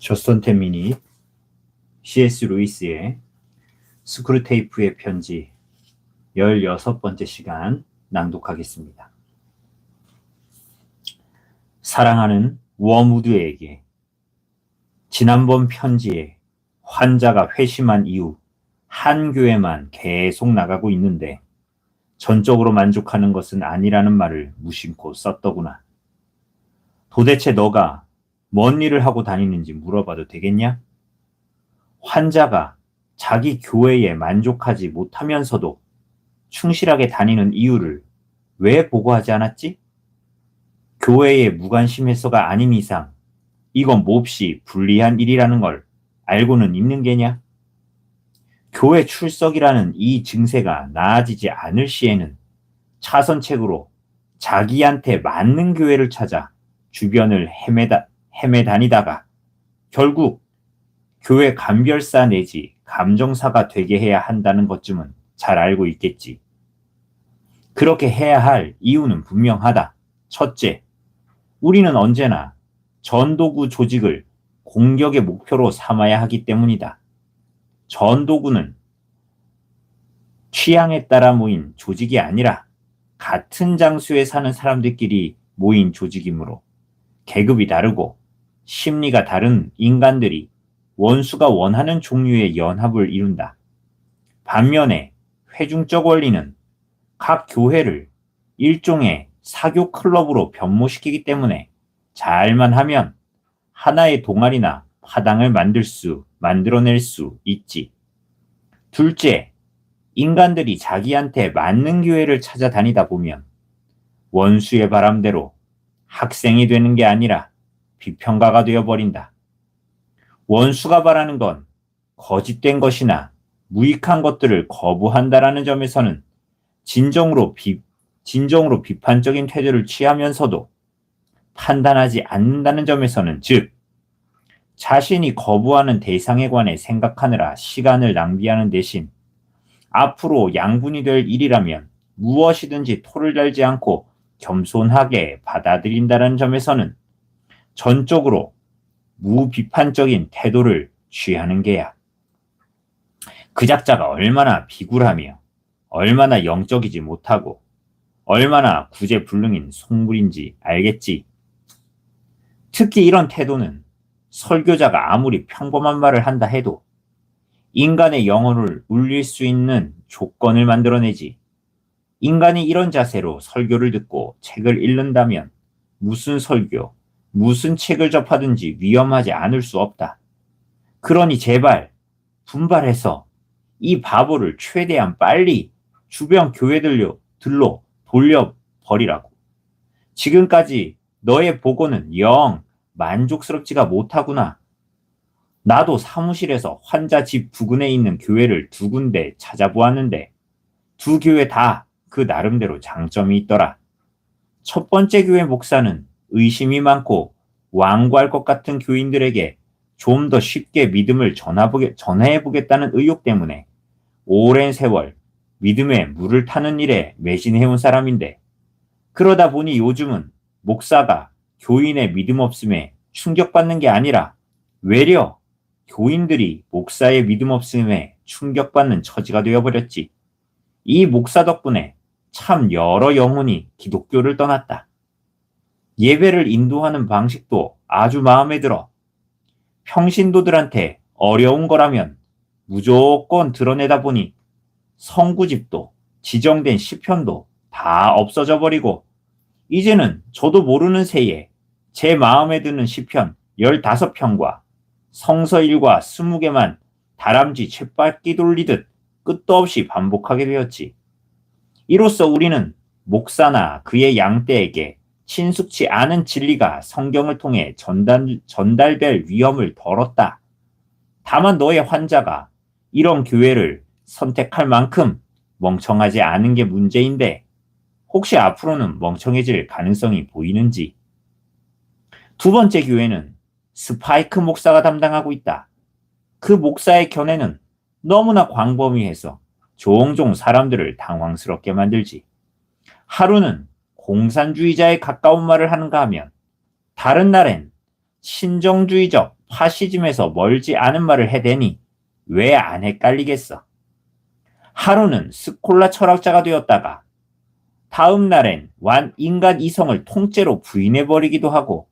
조스턴 미니 C.S. 루이스의 스크루테이프의 편지 16번째 시간 낭독하겠습니다. 사랑하는 워무드에게 지난번 편지에 환자가 회심한 이후 한 교회만 계속 나가고 있는데 전적으로 만족하는 것은 아니라는 말을 무심코 썼더구나. 도대체 너가 뭔 일을 하고 다니는지 물어봐도 되겠냐? 환자가 자기 교회에 만족하지 못하면서도 충실하게 다니는 이유를 왜 보고하지 않았지? 교회에 무관심해서가 아닌 이상 이건 몹시 불리한 일이라는 걸 알고는 있는 게냐? 교회 출석이라는 이 증세가 나아지지 않을 시에는 차선책으로 자기한테 맞는 교회를 찾아 주변을 헤매다, 헤매 다니다가 결국 교회 감별사 내지 감정사가 되게 해야 한다는 것쯤은 잘 알고 있겠지. 그렇게 해야 할 이유는 분명하다. 첫째, 우리는 언제나 전도구 조직을 공격의 목표로 삼아야 하기 때문이다. 전도구는 취향에 따라 모인 조직이 아니라 같은 장소에 사는 사람들끼리 모인 조직이므로 계급이 다르고 심리가 다른 인간들이 원수가 원하는 종류의 연합을 이룬다. 반면에 회중적 원리는 각 교회를 일종의 사교 클럽으로 변모시키기 때문에 잘만 하면 하나의 동아리나 파당을 만들 수, 만들어낼 수 있지. 둘째, 인간들이 자기한테 맞는 교회를 찾아다니다 보면 원수의 바람대로 학생이 되는 게 아니라 비평가가 되어버린다. 원수가 바라는 건 거짓된 것이나 무익한 것들을 거부한다라는 점에서는 진정으로 비, 진정으로 비판적인 태도를 취하면서도 판단하지 않는다는 점에서는 즉 자신이 거부하는 대상에 관해 생각하느라 시간을 낭비하는 대신 앞으로 양분이 될 일이라면 무엇이든지 토를 달지 않고 겸손하게 받아들인다는 점에서는 전적으로 무비판적인 태도를 취하는 게야. 그 작자가 얼마나 비굴하며 얼마나 영적이지 못하고 얼마나 구제불능인 속물인지 알겠지. 특히 이런 태도는 설교자가 아무리 평범한 말을 한다 해도 인간의 영혼을 울릴 수 있는 조건을 만들어내지. 인간이 이런 자세로 설교를 듣고 책을 읽는다면 무슨 설교, 무슨 책을 접하든지 위험하지 않을 수 없다. 그러니 제발 분발해서 이 바보를 최대한 빨리 주변 교회들로 들로 돌려버리라고. 지금까지 너의 보고는 영 만족스럽지가 못하구나. 나도 사무실에서 환자 집 부근에 있는 교회를 두 군데 찾아보았는데 두 교회 다 그 나름대로 장점이 있더라. 첫 번째 교회 목사는 의심이 많고 완고할 것 같은 교인들에게 좀 더 쉽게 믿음을 전해보겠다는 의욕 때문에 오랜 세월 믿음에 물을 타는 일에 매진해온 사람인데 그러다 보니 요즘은 목사가 교인의 믿음 없음에 충격받는 게 아니라 외려 교인들이 목사의 믿음 없음에 충격받는 처지가 되어버렸지. 이 목사 덕분에 참 여러 영혼이 기독교를 떠났다. 예배를 인도하는 방식도 아주 마음에 들어. 평신도들한테 어려운 거라면 무조건 드러내다 보니 성구집도 지정된 시편도 다 없어져 버리고 이제는 저도 모르는 새에 제 마음에 드는 시편 15편과 성서일과 20개만 다람쥐 쳇바퀴 돌리듯 끝도 없이 반복하게 되었지. 이로써 우리는 목사나 그의 양떼에게 친숙치 않은 진리가 성경을 통해 전달, 전달될 위험을 덜었다. 다만 너의 환자가 이런 교회를 선택할 만큼 멍청하지 않은 게 문제인데 혹시 앞으로는 멍청해질 가능성이 보이는지. 두 번째 교회는 스파이크 목사가 담당하고 있다. 그 목사의 견해는 너무나 광범위해서 종종 사람들을 당황스럽게 만들지. 하루는 공산주의자에 가까운 말을 하는가 하면 다른 날엔 신정주의적 파시즘에서 멀지 않은 말을 해대니 왜 안 헷갈리겠어? 하루는 스콜라 철학자가 되었다가 다음 날엔 완 인간 이성을 통째로 부인해버리기도 하고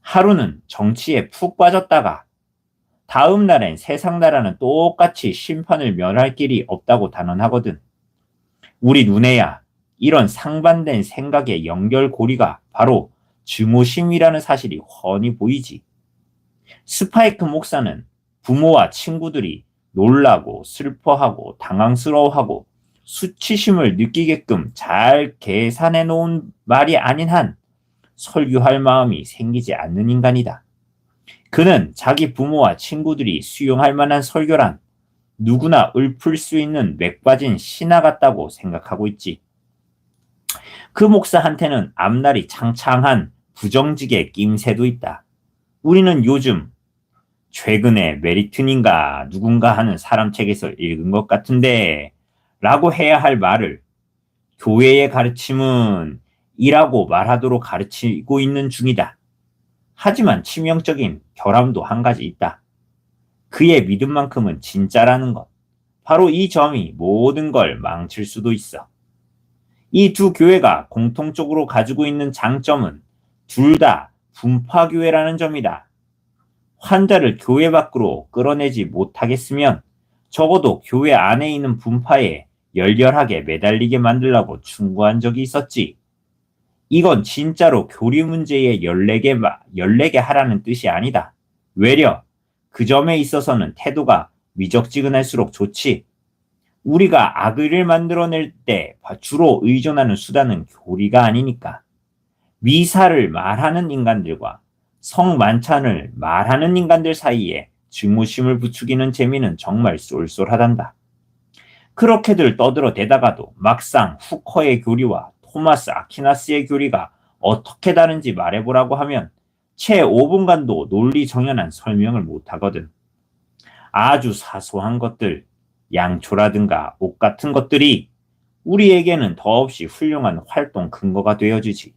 하루는 정치에 푹 빠졌다가 다음 날엔 세상 나라는 똑같이 심판을 면할 길이 없다고 단언하거든. 우리 눈에야 이런 상반된 생각의 연결고리가 바로 증오심이라는 사실이 훤히 보이지. 스파이크 목사는 부모와 친구들이 놀라고 슬퍼하고 당황스러워하고 수치심을 느끼게끔 잘 계산해 놓은 말이 아닌 한 설교할 마음이 생기지 않는 인간이다. 그는 자기 부모와 친구들이 수용할 만한 설교란 누구나 읊을 수 있는 맥빠진 신화 같다고 생각하고 있지. 그 목사한테는 앞날이 창창한 부정직의 낌새도 있다. 우리는 요즘 최근에 메리튼인가 누군가 하는 사람 책에서 읽은 것 같은데 라고 해야 할 말을 교회의 가르침은 이라고 말하도록 가르치고 있는 중이다. 하지만 치명적인 결함도 한 가지 있다. 그의 믿음만큼은 진짜라는 것. 바로 이 점이 모든 걸 망칠 수도 있어. 이 두 교회가 공통적으로 가지고 있는 장점은 둘 다 분파교회라는 점이다. 환자를 교회 밖으로 끌어내지 못하겠으면 적어도 교회 안에 있는 분파에 열렬하게 매달리게 만들라고 충고한 적이 있었지. 이건 진짜로 교리 문제에 14개, 14개 하라는 뜻이 아니다. 외려 그 점에 있어서는 태도가 미적지근할수록 좋지. 우리가 악의를 만들어낼 때 주로 의존하는 수단은 교리가 아니니까. 미사를 말하는 인간들과 성만찬을 말하는 인간들 사이에 증오심을 부추기는 재미는 정말 쏠쏠하단다. 그렇게들 떠들어 대다가도 막상 후커의 교리와 토마스 아키나스의 교리가 어떻게 다른지 말해보라고 하면 채 5분간도 논리 정연한 설명을 못하거든. 아주 사소한 것들, 양초라든가 옷 같은 것들이 우리에게는 더없이 훌륭한 활동 근거가 되어주지.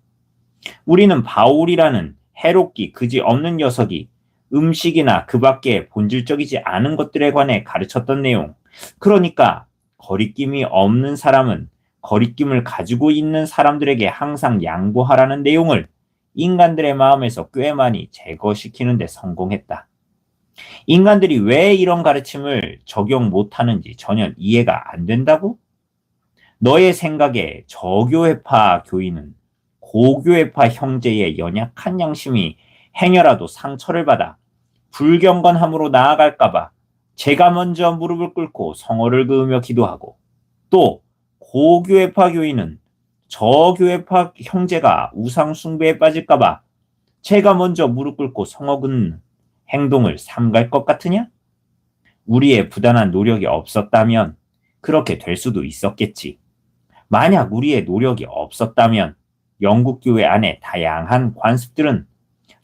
우리는 바울이라는 해롭기 그지 없는 녀석이 음식이나 그 밖에 본질적이지 않은 것들에 관해 가르쳤던 내용. 그러니까 거리낌이 없는 사람은 거리낌을 가지고 있는 사람들에게 항상 양보하라는 내용을 인간들의 마음에서 꽤 많이 제거시키는 데 성공했다. 인간들이 왜 이런 가르침을 적용 못하는지 전혀 이해가 안 된다고? 너의 생각에 저교회파 교인은 고교회파 형제의 연약한 양심이 행여라도 상처를 받아 불경건함으로 나아갈까봐 제가 먼저 무릎을 꿇고 성어를 그으며 기도하고 또 고교회파 교인은 저교회파 형제가 우상숭배에 빠질까봐 제가 먼저 무릎 꿇고 성어 긋는 행동을 삼갈 것 같으냐? 우리의 부단한 노력이 없었다면 그렇게 될 수도 있었겠지. 만약 우리의 노력이 없었다면 영국교회 안에 다양한 관습들은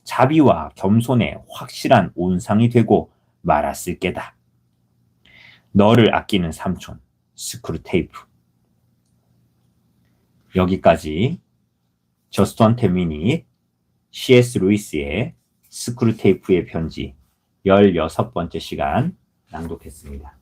자비와 겸손의 확실한 온상이 되고 말았을 게다. 너를 아끼는 삼촌, 스크루테이프. 여기까지 저스턴 테미니 C.S. 루이스의 스크루테이프의 편지 16번째 시간 낭독했습니다.